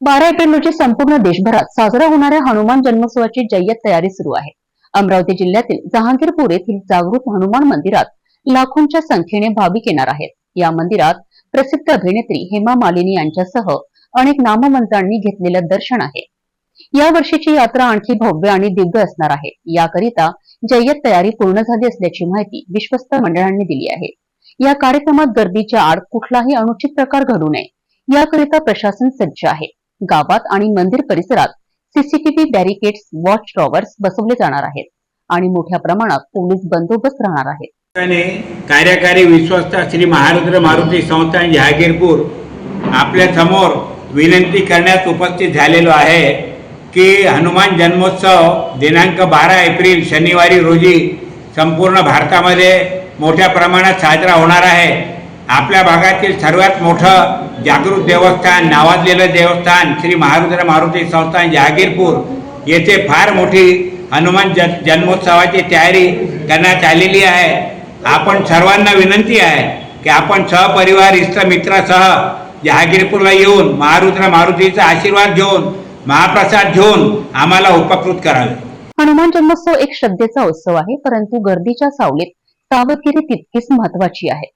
बारा एप्रिल रोजी संपूर्ण देशभरात साजरा होणाऱ्या हनुमान जन्मोत्सवाची जय्यत तयारी सुरू आहे. अमरावती जिल्ह्यातील जहांगीरपूर येथील जागृत हनुमान मंदिरात लाखोंच्या संख्येने भाविक येणार आहेत. या मंदिरात प्रसिद्ध अभिनेत्री हेमा मालिनी यांच्यासह अनेक नामवंतांनी घेतलेलं दर्शन आहे. या वर्षीची यात्रा आणखी भव्य आणि दिव्य असणार आहे. याकरिता जय्यत तयारी पूर्ण झाली असल्याची माहिती विश्वस्त मंडळांनी दिली आहे. या कार्यक्रमात गर्दीच्या आड कुठलाही अनुचित प्रकार घडू नये. याकरिता प्रशासन सज्ज आहे. गावात आणि मंदिर परिसरात सीसीटीव्ही बॅरिकेड्स वॉच टॉवर्स बसवले जाणार आहेत आणि मोठ्या प्रमाणात पोलीस बंदोबस्त राहणार आहे त्याने कार्यकारी विश्वस्त श्री महारुद्र मारुती संस्थान जहागीरपूर आपल्यासमोर विनंती करण्यास उपस्थित झालेलो आहे की हनुमान जन्मोत्सव दिनांक बारा एप्रिल शनिवारी रोजी संपूर्ण भारतामध्ये मोठ्या प्रमाणात साजरा होणार आहे. आपल्या भागातील सर्वात मोठं जागृत देवस्थान नावाजलेलं देवस्थान श्री महारुद्र मारुती संस्थान जहागीरपूर. येथे फार मोठी हनुमान ज जन्मोत्सवाची तयारी करण्यात आलेली आहे. आपण सर्वांना विनंती आहे की आपण सहपरिवार इष्टमित्रासह जहागीरपूरला येऊन महारुद्र मारुतीचा आशीर्वाद घेऊन महाप्रसाद घेऊन आम्हाला उपकृत करावे. हनुमान जन्मोत्सव एक श्रद्धेचा उत्सव आहे परंतु गर्दीच्या सावलीत सावधगिरी तितकीच महत्वाची आहे.